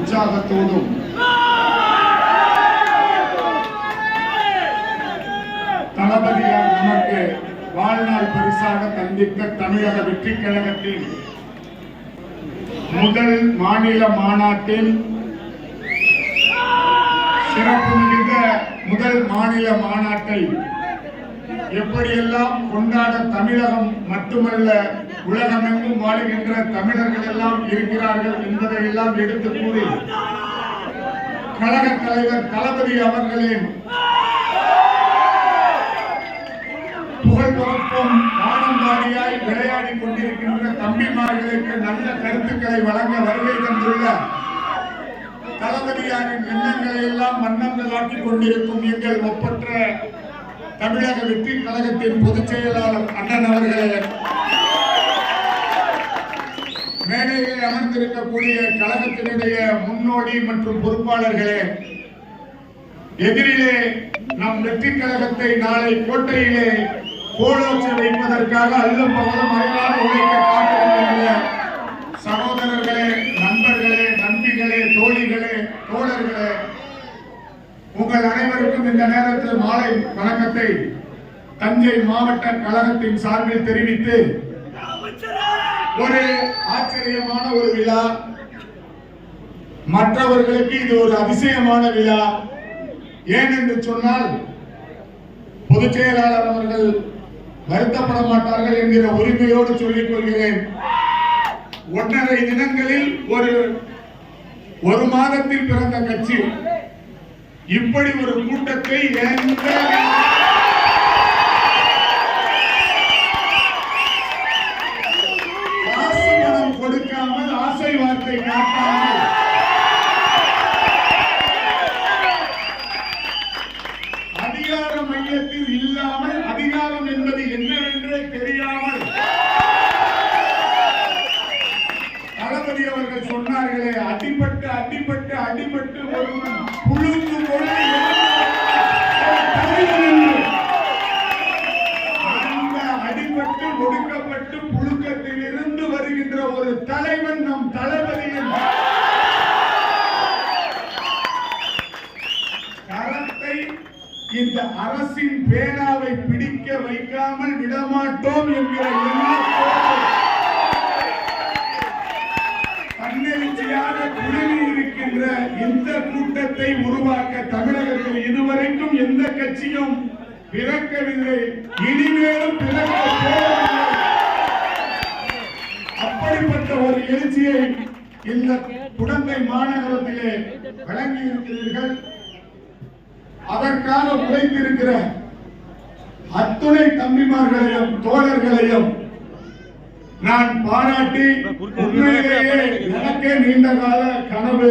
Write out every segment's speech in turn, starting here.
உற்சாகத்தோடும். தளபதியார் நமக்கு வாழ்நாள் பரிசாக தந்திக்க தமிழக வெற்றி கழகத்தின் முதல் மாநில மாநாட்டின் சிறப்பு மிகுந்த முதல் மாநில மாநாட்டை எப்படியெல்லாம் கொண்டாட தமிழகம் மட்டுமல்ல உலகமெங்கும் வாழுகின்ற தமிழர்கள் எல்லாம் இருக்கிறார்கள் என்பதை எல்லாம் எடுத்து கூறி கழக தலைவர் தளபதி அவர்களின் புகழ் பரப்பும் வானம்பாடியாய் விளையாடி கொண்டிருக்கின்ற தம்பிமார்களுக்கு நல்ல கருத்துக்களை வழங்க வருகை தந்துள்ள தளபதியாரின் எண்ணங்களை எல்லாம் மன்னங்களாக்கி கொண்டிருக்கும் எங்கள் ஒப்பற்ற தமிழக வெற்றி கழகத்தின் பொதுச் செயலாளர் அண்ணன் அவர்களே மேடையில் அமர்ந்திருக்கக்கூடிய கழகத்தினுடைய முன்னோடி மற்றும் பொறுப்பாளர்களே எதிரிலே நம் வெற்றி கழகத்தை நாளை கோட்டையிலே கோலோச்சி வைப்பதற்காக அல்லும் பகலும் அயலாக உழைக்க காத்திருக்கின்ற சகோதரர்களே நண்பர்களே நம்பிகளே தோழிகளே தோழர்களே உங்கள் அனைவருக்கும் இந்த நேரத்தில் மாலை வணக்கத்தை தஞ்சை மாவட்ட கழகத்தின் சார்பில் தெரிவித்து ஒரு ஆச்சரியமான ஒரு விழா. மற்றவர்களுக்கு இது ஒரு அதிசயமான விழா. ஏன் என்று சொன்னால் பொதுச் செயலாளர் அவர்கள் வருத்தப்பட மாட்டார்கள் என்கிற உரிமையோடு சொல்லிக் கொள்கிறேன். ஒன்றரை தினங்களில் ஒரு ஒரு மாதத்தில் பிறந்த கட்சி. இப்படி ஒரு கூட்டத்தை எந்த Herzlichen Applaus உழைத்திருக்கிற அத்துணை தம்பிமார்களையும் தோழர்களையும் நான் பாராட்டி உண்மையிலேயே எனக்கே நீண்ட கால கனவு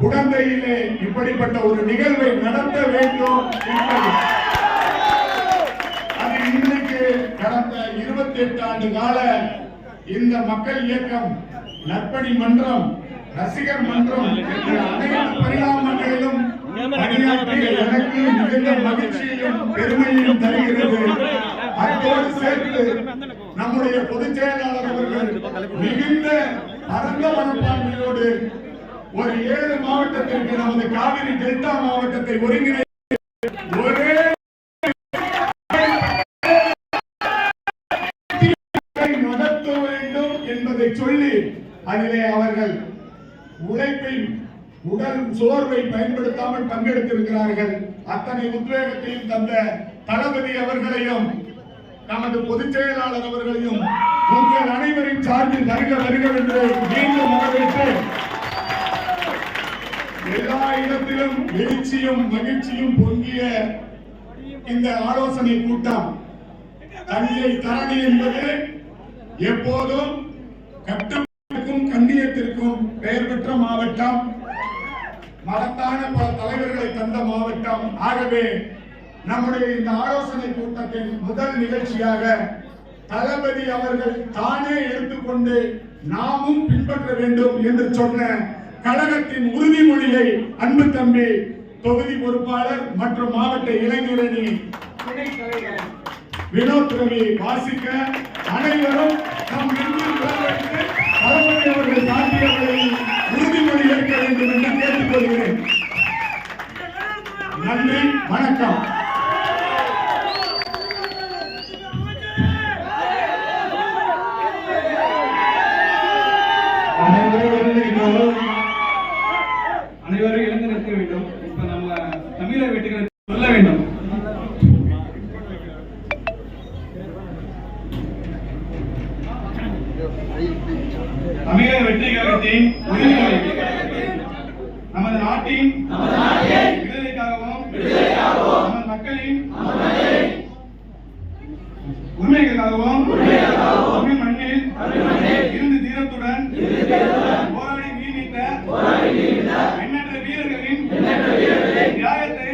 குழந்தையிலே இப்படிப்பட்ட ஒரு நிகழ்வை நடத்த வேண்டும் அது இன்றைக்கு கடந்த இருபத்தி எட்டு ஆண்டு கால இந்த மக்கள் இயக்கம் நற்பணி மன்றம் ரசிகர் மன்றம் அனைத்து பரிணாமங்களிலும் பணியாற்றிய எனக்கு மிகுந்த மகிழ்ச்சியையும் பெருமையையும் தருகிறது அதோடு சேர்த்து நம்முடைய பொதுச் செயலாளர் அவர்கள் மிகுந்த பரந்த மனப்பான்மையோடு ஒரு ஏழு மாவட்டத்திற்கு நமது காவிரி டெல்டா மாவட்டத்தை ஒருங்கிணை ஒரே நடத்த வேண்டும் என்பதை சொல்லி அதிலே அவர்கள் உழைப்பின் உடல் சோர்வை பயன்படுத்தாமல் பங்கெடுத்திருக்கிறார்கள். அத்தனை உத்வேகத்தையும் தந்த தளபதி அவர்களையும் நமது பொதுச் செயலாளர் அவர்களையும் உங்கள் அனைவரின் சார்பில் வருக வருக என்று மீண்டும் வரவேற்று எல்லா இடத்திலும் எழுச்சியும் மகிழ்ச்சியும் பொங்கிய இந்த ஆலோசனை கூட்டம் தஞ்சை தரணி என்பது எப்போதும் கட்டமைக்கும் கண்ணியத்திற்கும் பெயர் பெற்ற மாவட்டம். மகத்தான பல தலைவர்களை தந்த மாவட்டம். ஆகவே நம்முடைய இந்த ஆலோசனை கூட்டத்தின் முதல் நிகழ்ச்சியாக தளபதி அவர்கள் தானே எடுத்துக்கொண்டு நாமும் பின்பற்ற வேண்டும் என்று சொன்ன கழகத்தின் உறுதிமொழியை அன்பு தம்பி தொகுதி பொறுப்பாளர் மற்றும் மாவட்ட இளைஞரணி வினோத் ரவி வாசிக்க அனைவரும் நம் தளபதி அவர்கள் அவர்கள் என்று நன்றி வணக்கம். அனைவரும் எழுந்திருக்கவும் எழுந்து நிற்க வேண்டும். இப்ப நம்ம தமிழர் சொல்ல வேண்டும். தமிழர் வெற்றி கழகத்தின் உறுதிமொழி நமது நாட்டின் விடுதலைக்காகவும் நமது மக்களின் உரிமைகளுக்காகவும் தமிழ் மண்ணில் இருந்து தீரத்துடன் போராடி நீடித்த எண்ணற்ற வீரர்களின் தியாகத்தை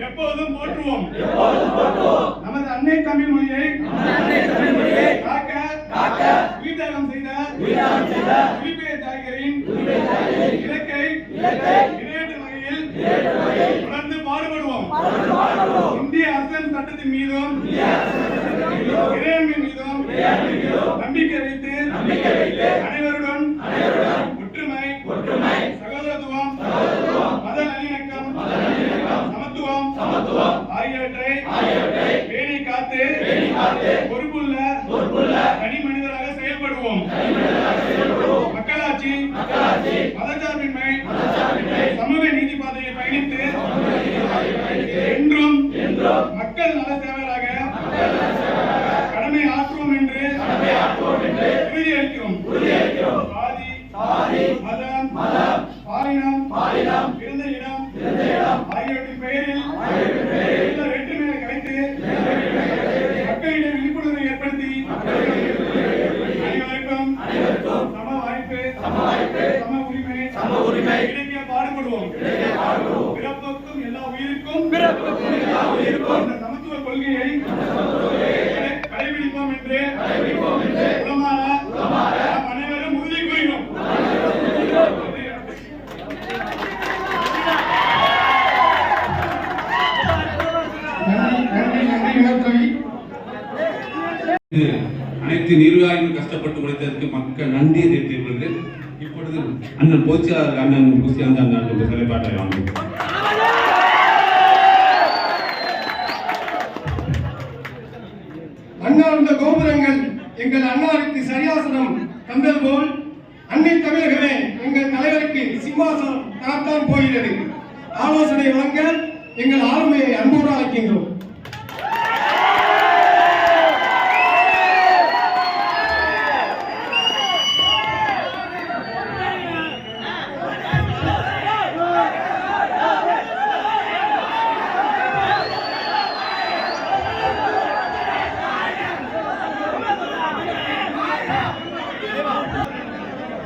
எப்போதும் போற்றுவோம். நமது அன்னை தமிழ் மொழியை காக்க உயிர்த்தியாகம் செய்த சட்டத்தின் மீதும் இறைவன் மீதும் நம்பிக்கை வைத்து இந்த சமத்துவ கொள்கையை கடைபிடிப்போம் என்று அனைவரும் உறுதி அனைத்து நிர்வாகிகளும் கஷ்டப்பட்டு உழைத்ததற்கு மக்கள் நன்றியை தெரிவித்துள்ளது இப்பொழுது அண்ணன் போச்சியாளர் அண்ணன் புசியாந்த அண்ணன் சிலைப்பாட்டை வாங்கும் அன்னை தமிழகமே எங்கள் தலைவருக்கு சிம்மாசனம் தரத்தான் போகிறது. ஆலோசனை வழங்க எங்கள் ஆளுமையை அன்போடு அழைக்கின்றோம்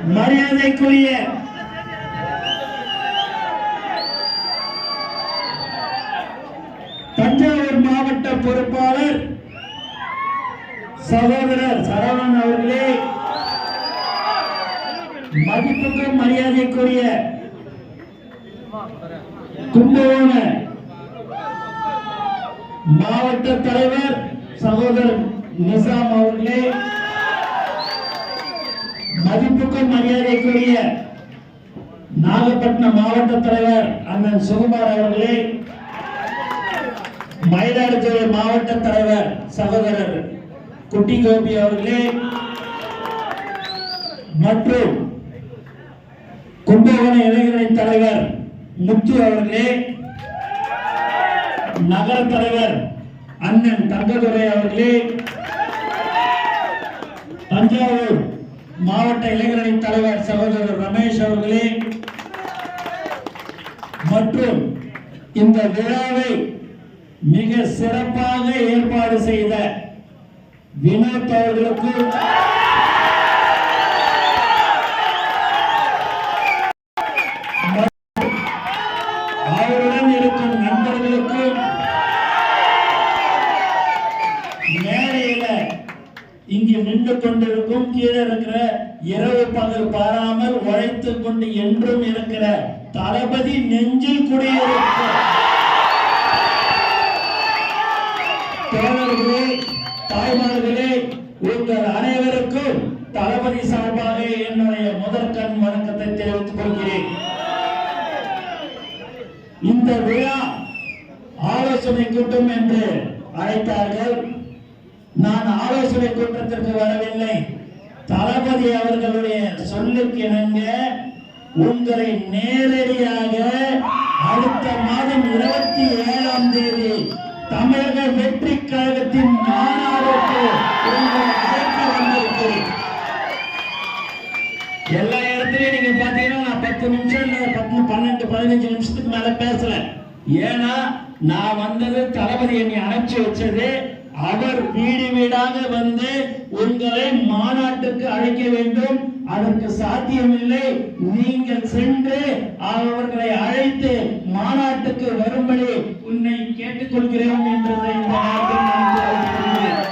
மரியாதைக்குரிய தஞ்சாவூர் மாவட்ட பொறுப்பாளர் சகோதரர் சரவணன் அவர்களே மதிப்புக்கும் மரியாதைக்குரிய கும்பகோண மாவட்ட தலைவர் சகோதரர் நிசாம் அவர்களே மதிப்புக்கும் மரியாதைக்குரிய நாகப்பட்டினம் மாவட்ட தலைவர் அண்ணன் சுகுமார் அவர்களே மயிலாடுதுறை மாவட்ட தலைவர் சகோதரர் குட்டி கோபி அவர்களே மற்றும் கும்பகோண இளைஞரணி தலைவர் முத்து அவர்களே நகர தலைவர் அண்ணன் தங்கதுரை அவர்களே தஞ்சாவூர் மாவட்ட இளைஞரணி தலைவர் சகோதரர் ரமேஷ் அவர்களே மற்றும் இந்த விழாவை மிக சிறப்பாக ஏற்பாடு செய்த வினோத் அவர்களுக்கு கொண்டு என்றும் இருக்கிற தளபதி நெஞ்சில் குடியிருக்க தாய்மார்களே உங்கள் அனைவருக்கும் தளபதி சார்பாக என்னுடைய முதற்கண் வணக்கத்தை தெரிவித்துக் கொள்கிறேன். இந்த விழா ஆலோசனை கூட்டம் என்று அழைத்தார்கள். நான் ஆலோசனை கூட்டத்திற்கு வரவில்லை. தளபதி அவர்களுடைய சொல்லுக்கு இணங்க உங்களை நேரடியாக அடுத்த மாதம் இருபத்தி ஏழாம் தேதி தமிழக வெற்றி கழகத்தின் மாநாடுக்கு உங்களை அழைக்க வந்திருக்கிறேன். எல்லா இடத்துலயும் நீங்க பாத்தீங்கன்னா நான் பத்து நிமிஷம் இல்ல பத்து பன்னெண்டு பதினஞ்சு நிமிஷத்துக்கு மேல பேசல ஏன்னா நான் வந்தது தளபதி என்னை அனுப்பிச்சு வச்சது. அவர் வீடு வீடாக வந்து உங்களை மாநாட்டுக்கு அழைக்க வேண்டும். அதற்கு சாத்தியமில்லை. நீங்கள் சென்று அவர்களை அழைத்து மாநாட்டுக்கு வரும்படி உன்னை கேட்டுக்கொள்கிறேன் என்றதை இந்த நேரத்தில்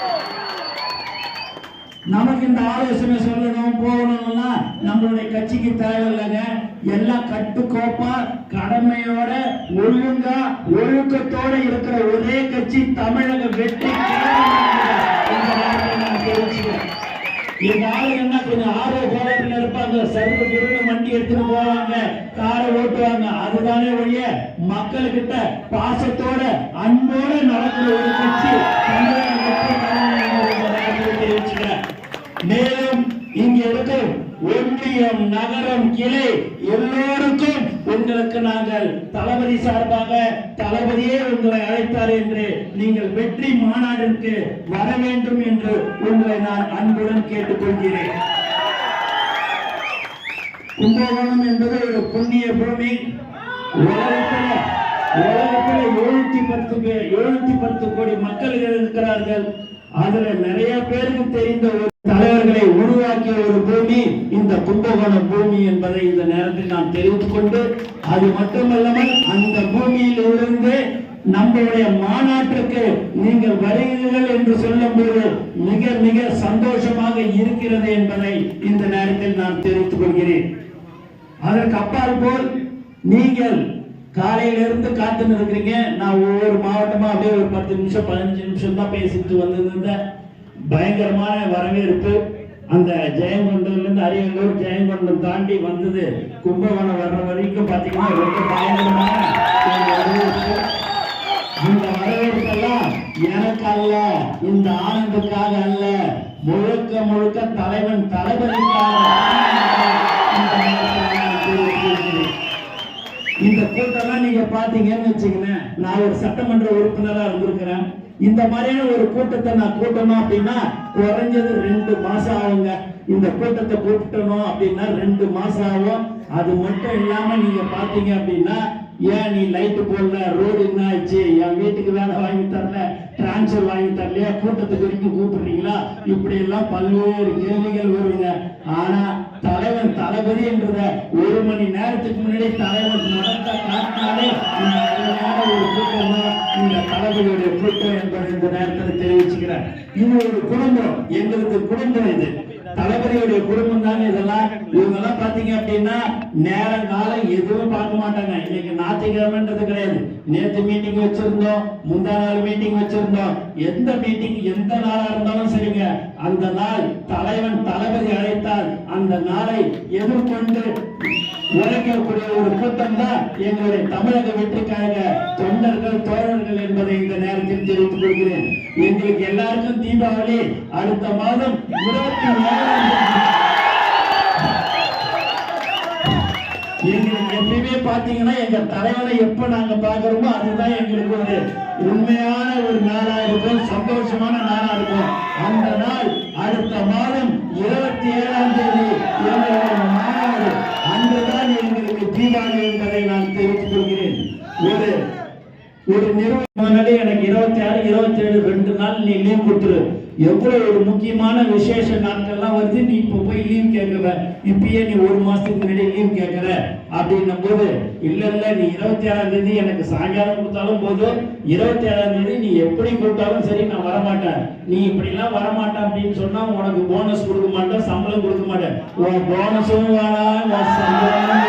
நமக்கு இந்த ஆலோசனை சொல்லணும் போகணும்னா நம்மளுடைய கட்சிக்கு தேவையில்லைங்க. எல்லாம் கட்டுக்கோப்பா கடமையோட ஒழுங்கா ஒழுக்கத்தோட இருக்கிற ஒரே கட்சி தமிழக வெற்றி இந்த நேரத்தில் நான் தெரிவிச்சுக்கிறேன். எங்க என்ன கொஞ்சம் ஆர்வ இருப்பாங்க. சர்வ குருன்னு வண்டி எடுத்துட்டு போவாங்க. காரை ஓட்டுவாங்க. அதுதானே ஒழிய மக்கள்கிட்ட பாசத்தோட அன்போட நடக்கிற ஒரு கட்சி. தமிழக தெரிவிச்சுக்கிறேன். மேலும் இங்கிருந்து ஒன்றியம் நகரம் கிளை எல்லோருக்கும் உங்களுக்கு நாங்கள் தளபதி சார்பாக தளபதியே உங்களை அழைத்தார் என்று நீங்கள் வெற்றி மாநாட்டிற்கு வர வேண்டும் என்று உங்களை நான் அன்புடன் கேட்டுக்கொள்கிறேன். கும்பகோணம் என்பது ஒரு புண்ணிய பூமி. உலகத்தில் உலகத்தில் எழுநூத்தி பத்து பேர் எழுநூத்தி பத்து கோடி மக்கள் இருக்கிறார்கள். அதுல நிறைய பேருக்கு தெரிந்த ஒரு தலைவர்களை உருவாக்கிய ஒரு பூமி இந்த கும்பகோணம் பூமி என்பதை இந்த நேரத்தில் நான் தெரிவித்துக் கொண்டு அது மட்டுமல்லாமல் அந்த பூமியில் இருந்து நம்முடைய மாநாட்டிற்கு நீங்கள் வருகிறீர்கள் என்று சொல்லும் போது மிக மிக சந்தோஷமாக இருக்கிறது என்பதை இந்த நேரத்தில் நான் தெரிவித்துக் கொள்கிறேன். அதற்கு அப்பால் போல் நீங்கள் காலையில இருந்து காத்துன்னு இருக்கிறீங்க. நான் ஒவ்வொரு மாவட்டமா அப்படியே ஒரு பத்து நிமிஷம் பதினஞ்சு நிமிஷம் தான் பேசிட்டு வந்திருந்தேன். பயங்கரமான வரவேற்பு. அந்த ஜெயங்கொண்டம்ல இருந்து அரியலூர் ஜெயங்கொண்டம் தாண்டி வந்தது கும்பகோணம் வர்ற வரைக்கும் பார்த்தீங்கன்னா ரொம்ப பயங்கரமான இந்த வரவேற்பெல்லாம் எனக்கு அல்ல இந்த ஆனந்துக்காக அல்ல. முழுக்க முழுக்க தலைவன் தளபதிக்காக இந்த நேரத்தில் கூட்டம்லாம் நீங்க பாத்தீங்கன்னு வச்சுக்கல நான் ஒரு சட்டமன்ற உறுப்பினராக இருந்திருக்கிறேன். இந்த மாதிரியான ஒரு கூட்டத்தை நான் கூட்டணும் அப்படின்னா குறைஞ்சது ரெண்டு மாசம் ஆகுங்க. இந்த கூட்டத்தை கூட்டணும் அப்படின்னா ரெண்டு மாசம் ஆகும். அது மட்டும் இல்லாம நீங்க பாத்தீங்க அப்படின்னா ஏன் நீ லைட்டு போடல? ரோடு என்ன ஆச்சு? என் வீட்டுக்கு வேலை வாங்கி தரல. டிரான்ஸ்ஃபர் வாங்கி தரலையா? கூட்டத்துக்கு வரைக்கும் கூப்பிடுறீங்களா? இப்படி எல்லாம் பல்வேறு கேள்விகள் வருங்க. ஆனா தலைவன் தளபதி என்றத ஒரு மணி நேரத்துக்கு முன்னாடி தலைவன் நடத்த காட்டினாலே இந்த ஒரு கூட்டம் தான் இந்த தளபதியுடைய கூட்டம் என்பதை இந்த நேரத்தில் தெரிவிச்சுக்கிறேன். இது ஒரு குடும்பம். எங்களுக்கு குடும்பம் இது. தளபதியுடைய குடும்பம் தாங்க இதெல்லாம். இவங்க எல்லாம் பாத்தீங்க அப்படின்னா நேர காலம் எதுவும் பார்க்க மாட்டாங்க. இன்னைக்கு ஞாயிற்றுக்கிழமைன்றது கிடையாது. நேத்து மீட்டிங் வச்சிருந்தோம் முந்தா நாள் மீட்டிங் வச்சிருந்தோம். எந்த மீட்டிங் எந்த நாளா இருந்தாலும் சரிங்க. அந்த நாள் தலைவன் தளபதி அழைத்தால் அந்த நாளை எதிர்கொண்டு உழைக்கக்கூடிய ஒரு கூட்டம் தான் எங்களுடைய தமிழக வெற்றிக்காக தொண்டர்கள் தோழர்கள் என்பதை இந்த நேரத்தில் தெரிவித்துக் கொள்கிறேன். எங்களுக்கு எல்லாருக்கும் தீபாவளி அடுத்த மாதம் இருபத்தி எங்களுக்கு எப்பயுமே பாத்தீங்கன்னா எங்க தலைவரை எப்ப நாங்க பாக்குறோமோ அதுதான் எங்களுக்கு ஒரு உண்மையான ஒரு நாளா இருக்கும் சந்தோஷமான நாளா இருக்கும். அந்த நாள் அடுத்த மாதம் இருபத்தி ஏழாம் தேதி. எங்களுடைய அன்றுதான் எங்களுக்கு தீபாவளி என்பதை நான் தெரிவித்துக் கொள்கிறேன். ஒரு ஒரு நிறுவனம் எனக்கு இருபத்தி ஆறு இருபத்தி ஏழு ரெண்டு நாள் நீ லீவ் கொடுத்துரு. எவ்வளவு ஒரு முக்கியமான விசேஷ நாட்கள்லாம் வருது நீ இப்போ போய் லீவ் கேட்குற. இப்பயே நீ ஒரு மாசத்துக்கு முன்னாடி லீவ் கேட்குற. அப்படின்னும் போது இல்ல இல்ல நீ இருபத்தி ஏழாம் தேதி எனக்கு சாயங்காலம் கொடுத்தாலும் போதும். இருபத்தி ஏழாம் தேதி நீ எப்படி கூப்பிட்டாலும் சரி நான் வரமாட்டேன். நீ இப்படிலாம் வரமாட்டேன் அப்படின்னு சொன்னா உனக்கு போனஸ் கொடுக்க மாட்டேன் ஒன்றும் கொடுக்க மாட்டேன். உன் போனஸும் வேணாம் உன் சம்பளமும்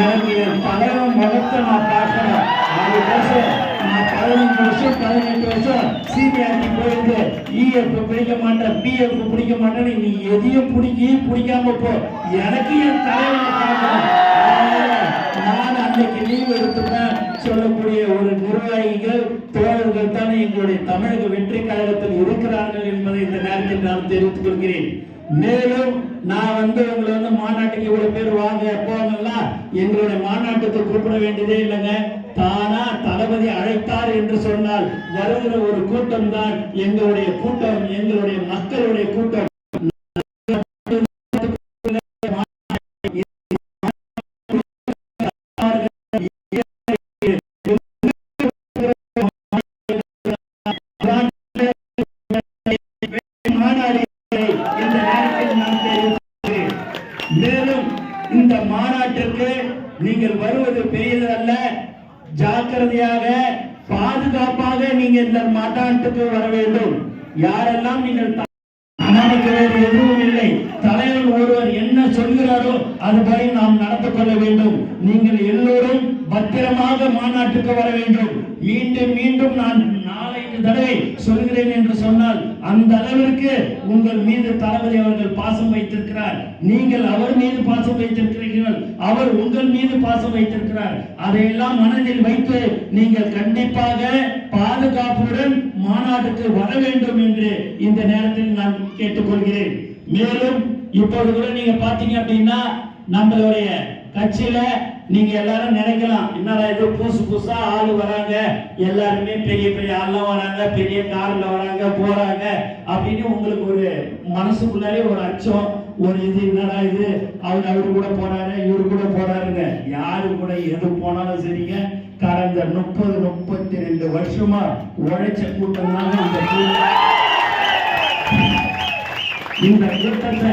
எனக்கு என் தலைவன் முகத்தை நான் பார்க்கணும். அது வருஷம் நான் பதினஞ்சு வருஷம் பதினெட்டு வருஷம் சிபிஆர்டி போயிருந்து இஎஃப் பிடிக்க மாட்டேன் பிஎஃப் பிடிக்க மாட்டேன்னு நீ எதையும் பிடிக்கி பிடிக்காம போ. எனக்கு என் தலைவனை பார்க்கணும். நான் அன்னைக்கு லீவ் எடுத்துட்டேன். சொல்லக்கூடிய ஒரு நிர்வாகிகள் தோழர்கள் தான் எங்களுடைய தமிழக வெற்றி கழகத்தில் இருக்கிறார்கள் என்பதை இந்த நேரத்தில் நான் தெரிவித்துக் கொள்கிறேன். மேலும் நான் வந்து உங்களை வந்து மாநாட்டுக்கு இவ்வளவு பேர் வாங்க போங்கலாம் எங்களுடைய மாநாட்டுக்கு கூப்பிட வேண்டியதே இல்லைங்க. தானா தளபதி அழைத்தார் என்று சொன்னால் வருகிற ஒரு கூட்டம் தான் எங்களுடைய கூட்டம் எங்களுடைய மக்களுடைய கூட்டம். மாநாட்டுக்கு வர வேண்டும். யாரெல்லாம் நீங்கள் எதுவும் இல்லை. தலைவர் ஒருவர் என்ன சொல்கிறாரோ அதுபடி நாம் நடந்து கொள்ள வேண்டும். நீங்கள் எல்லோரும் பத்திரமாக மாநாட்டுக்கு வர வேண்டும். மீண்டும் மீண்டும் நான் நாளைக்கு தடவை சொல்கிறேன் என்று சொன்னால் அந்த அளவிற்கு உங்கள் மீது தளபதி அவர்கள் பாசம் வைத்திருக்கிறார். நீங்கள் அவர் மீது பாசம் வைத்திருக்கிறீர்கள். அவர் உங்கள் மீது பாசம் வைத்திருக்கிறார். அதையெல்லாம் மனதில் வைத்து நீங்கள் கண்டிப்பாக பாதுகாப்புடன் மாநாட்டுக்கு வர வேண்டும் என்று இந்த நேரத்தில் நான் கேட்டுக்கொள்கிறேன். மேலும் இப்போது கூட நீங்க பாத்தீங்க அப்படின்னா நம்மளுடைய கட்சியில நீங்க எல்லாரும் நினைக்கலாம் என்னடா இது புதுசு புதுசா ஆளு வராங்க எல்லாருமே பெரிய பெரிய ஆள்லாம் வராங்க பெரிய கார்ல வராங்க போறாங்க அப்படின்னு உங்களுக்கு ஒரு மனசுக்குள்ளாலே ஒரு அச்சம் ஒரு இது என்னடா இது? அவர் அவரு கூட போறாரு இவரு கூட போறாருங்க. யாரு கூட எது போனாலும் சரிங்க. கடந்த முப்பது முப்பத்தி ரெண்டு வருஷமா உழைச்ச கூட்டம் இந்த இந்த கூட்டத்தை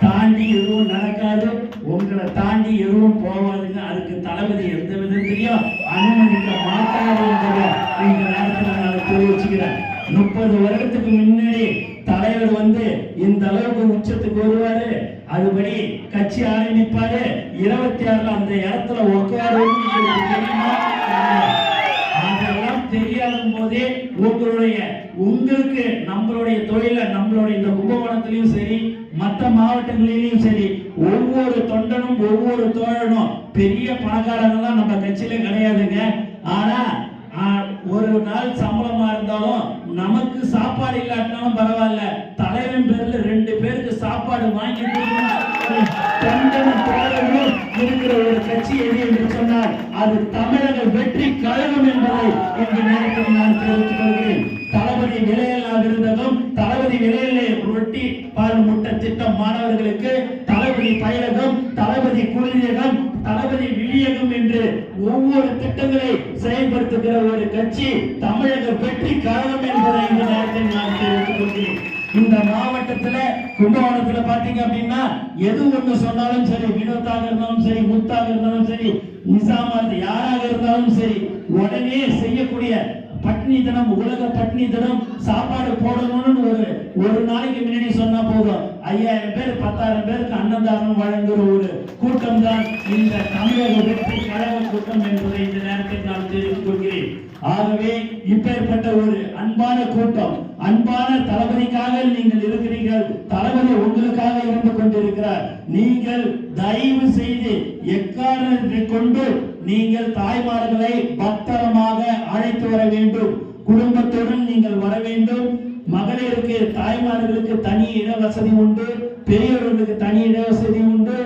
தாண்டி எதுவும் நடக்காது. உங்களை தாண்டி எதுவும் போவாதுங்க அதுக்கு தளபதி எந்த விதத்திலையும் அனுமதிக்க மாட்டாரு என்பதை இந்த நேரத்தில் நான் தெரிவிச்சுக்கிறேன். முப்பது வருடத்துக்கு முன்னாடி தலைவர் வந்து இந்த அளவுக்கு உச்சத்துக்கு வருவாரு. அதுபடி கட்சி ஆரம்பிப்பாரு. இருபத்தி ஆறுல அந்த இடத்துல உட்காருன்னு அதெல்லாம் தெரியாத போதே உங்களுடைய உங்களுக்கு நம்மளுடைய தொழில நம்மளுடைய இந்த கும்பகோணத்திலையும் சரி மற்ற மாவட்டங்களிலும் சரி ஒவ்வொரு தொண்டனும் ஒவ்வொரு தோழனும் பெரிய பணக்காரங்களாம் நம்ம கட்சியில கிடையாதுங்க. ஆனா ஒரு நாள் சம்பளமா இருந்தாலும் நமக்கு சாப்பாடு இல்லாட்டினாலும் பரவாயில்ல. தலைவன் பேர்ல ரெண்டு பேருக்கு சாப்பாடு வாங்கி இருக்கிற ஒரு கட்சி எது என்று சொன்னால் அது தமிழக வெற்றி கழகம் என்பதை இந்த நேரத்தில் நான் தெரிவித்துக் கொள்கிறேன். தளபதி விலையில்லாக இருந்ததும் தளபதி விலையிலே ரொட்டி பால் முட்டை திட்டம் மாணவர்களுக்கு தளபதி பயிலகம் தளபதி குளிரியகம் தளபதி விழியகம் என்று ஒவ்வொரு திட்டங்களை செயல்படுத்துகிற ஒரு கட்சி தமிழக வெற்றி கழகம் என்பதை இந்த நேரத்தில் நான் தெரிவித்துக் கொள்கிறேன். இந்த மாவட்டத்துல கும்பகோணத்துல பாத்தீங்க அப்படின்னா எது ஒண்ணு சொன்னாலும் சரி வினோத்தாக இருந்தாலும் சரி முத்தாக இருந்தாலும் சரி நிசாமா யாராக இருந்தாலும் சரி உடனே செய்யக்கூடிய பட்னி தினம் உலக பட்னி தினம் சாப்பாடு போடணும்னு ஒரு ஒரு நாளைக்கு முன்னாடி சொன்னா போதும். ஐயாயிரம் பேர் பத்தாயிரம் பேருக்கு அன்னதானம் வழங்குற ஒரு கூட்டம் தான் இந்த தமிழக வெற்றி கழக கூட்டம் என்பதை இந்த நேரத்தில் நான் தெரிவித்துக் கொள்கிறேன். ஆகவே இப்பேற்பட்ட ஒரு அன்பான கூட்டம் அன்பான தளபதிக்காக நீங்கள் இருக்கிறீர்கள் தளபதி உங்களுக்காக இருந்து கொண்டிருக்கிறார். நீங்கள் தயவு செய்து எக்காரணத்தை கொண்டு நீங்கள் தாய்மார்களை பத்திரமாக அழைத்து வர வேண்டும். குடும்பத்துடன் நீங்கள் வர வேண்டும். மகளிருக்கு தாய்மார்களுக்கு தனி இட வசதி உண்டு. பெரியவர்களுக்கு தனி இட வசதி உண்டு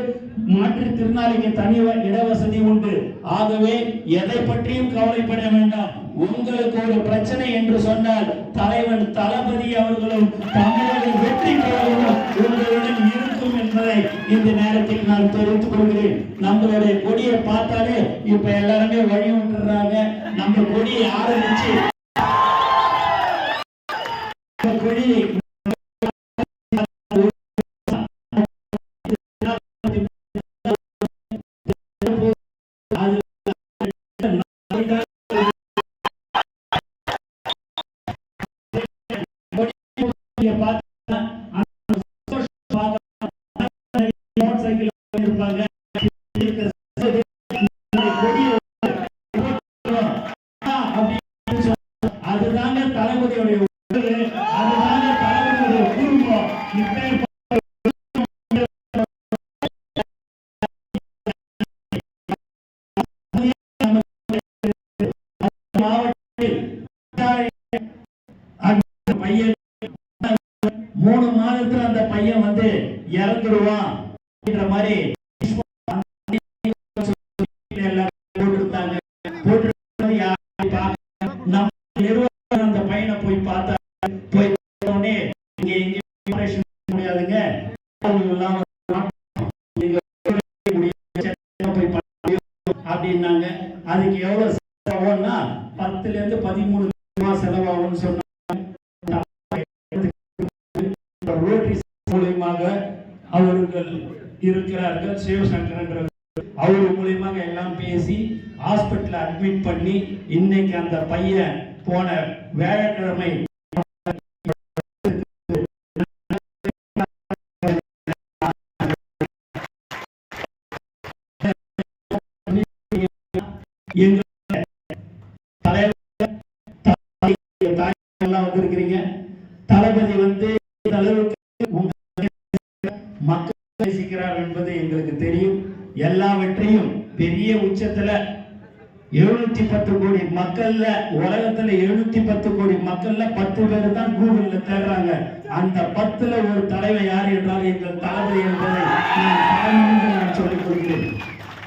மாற்றுத்திறனாளிக்கு தனி இட வசதி உண்டு. ஆகவே எதை பற்றியும் கவலைப்பட வேண்டாம். உங்களுக்கு ஒரு பிரச்சனை என்று சொன்னால் தலைவன் தளபதி அவர்களும் தமிழக வெற்றி பெறவும் உங்களுடன் வேண்டும் என்பதை இந்த நேரத்தில் நான் தெரிவித்துக் கொள்கிறேன். நம்மளுடைய கொடியை பார்த்தாலே இப்ப எல்லாருமே வழி விட்டுறாங்க. நம்ம பையன் மூணு மாதத்துல அந்த பையன் வந்து இறந்துருவான். மாதிரி இருக்கிறார்கள் சிவசங்கர் என்ற அவர் மூலியமாக எல்லாம் பேசி ஹாஸ்பிட்டல் அட்மிட் பண்ணி இன்னைக்கு அந்த பையன் போன வியாழக்கிழமை தலைவர் தாய் எல்லாம் வந்திருக்கிறீங்க தளபதி வந்து எழுநூத்தி பத்து கோடி மக்கள்ல உலகத்துல எழுநூத்தி பத்து கோடி மக்கள்ல பத்து பேர் தான் கூகுள்ல தேடுறாங்க. அந்த பத்துல ஒரு தலைவர் யார் என்றால் எங்கள் தளபதி என்பதை நான் தாழ்மையோடு சொல்லிக்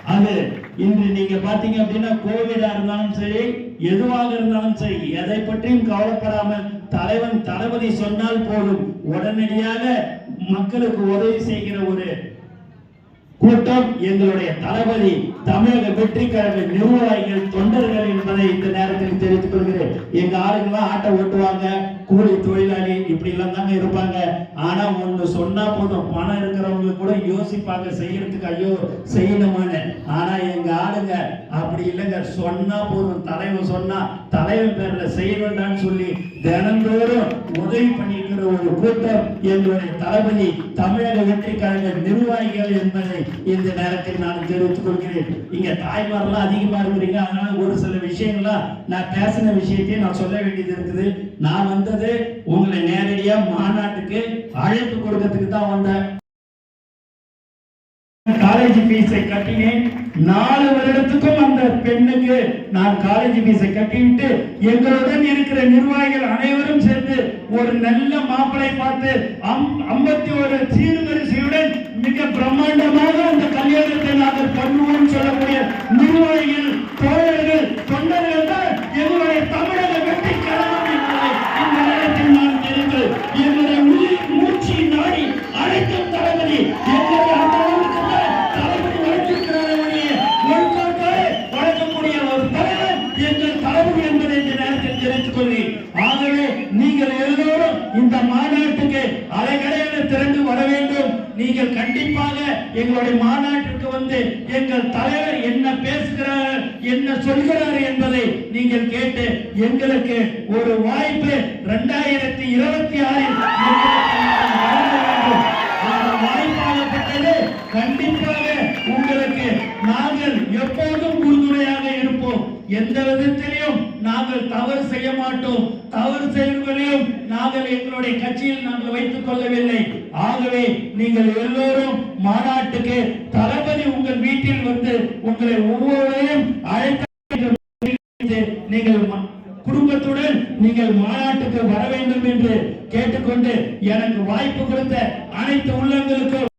அது இன்று நீங்க பாத்தீங்க அப்படின்னா கோவிடா இருந்தாலும் சரி எதுவாக இருந்தாலும் சரி எதை பற்றியும் கவலைப்படாமல் தலைவன் தளபதி சொன்னால் போதும். உடனடியாக மக்களுக்கு உதவி செய்கிற ஒரு கூட்டம் எங்களுடைய தளபதி தமிழக வெற்றிக்காரர்கள் நிர்வாகிகள் தொண்டர்கள் என்பதை இந்த நேரத்தில் தெரிவித்துக் கொள்கிறேன். எங்க ஆளுங்கெல்லாம் ஆட்டை ஓட்டுவாங்க கூலி தொழிலாளி இப்படி எல்லாம் தாங்க இருப்பாங்க. ஆனா ஒண்ணு சொன்னா போதும் பணம் இருக்கிறவங்க கூட யோசிப்பாங்க செய்யறதுக்கு ஐயோ செய்யணுமான்னு. ஆனா எங்க ஆளுங்க அப்படி இல்லைங்க சொன்னா போதும். தலைவன் சொன்னா தலைவன் பேர்ல செய்யணும்டான்னு சொல்லி தினந்தோறும் உதவி பண்ணியிருக்கிற ஒரு கூட்டம் எங்களுடைய தளபதி தமிழக வெற்றி கழக நிர்வாகிகள் என்பதை இந்த நேரத்தில் நான் தெரிவித்துக் கொள்கிறேன். இங்க தாய்மாரெல்லாம் அதிகமா இருக்கிறீங்க. அதனால ஒரு சில விஷயங்கள்லாம் நான் பேசின விஷயத்தையும் நான் சொல்ல வேண்டியது இருக்குது. நான் வந்தது உங்களை நேரடியா மாநாட்டுக்கு அழைப்பு கொடுக்கறதுக்கு தான் வந்தேன். காலேஜ் ஃபீஸை கட்டினேன். நாலு வருடத்துக்கும் அந்த பெண்ணுக்கு நான் காலேஜ் ஃபீஸை கட்டிவிட்டு எங்களுடன் இருக்கிற நிர்வாகிகள் அனைவரும் சேர்ந்து ஒரு நல்ல மாப்பிளை பார்த்து ஐம்பத்தி ஒரு சீர்வரிசையுடன் மிக பிரம்மாண்டமாக அந்த கல்யாணத்தை நாங்கள் பண்ணுவோம் சொல்லக்கூடிய நிர்வாகிகள் தோழர்கள் தொண்டர்கள் தான் வேண்டும். நீங்கள் கண்டிப்பாக எங்களுடைய மாநாட்டிற்கு வந்து எங்கள் தலைவர் என்ன பேசுகிறார் என்ன சொல்கிறார் என்பதை நீங்கள் கேட்டு எங்களுக்கு ஒரு வாய்ப்பு இரண்டாயிரத்தி இருபத்தி ஆறில் வாய்ப்பாகப்பட்டது கண்டிப்பாக உங்களுக்கு நாங்கள் எப்போதும் உறுதுணை எந்த விதத்திலையும் நாங்கள் தவறு செய்ய மாட்டோம். தவறு செய்வர்களையும் நாங்கள் எங்களுடைய கட்சியில் நாங்கள் வைத்துக் கொள்ளவில்லை. ஆகவே நீங்கள் எல்லோரும் மாநாட்டுக்கு தளபதி உங்கள் வீட்டில் வந்து உங்களை ஒவ்வொருவரையும் அழைத்து நீங்கள் ம- குடும்பத்துடன் நீங்கள் மாநாட்டுக்கு வர வேண்டும் என்று கேட்டுக்கொண்டு எனக்கு வாய்ப்பு கொடுத்த அனைத்து உள்ளங்களுக்கும்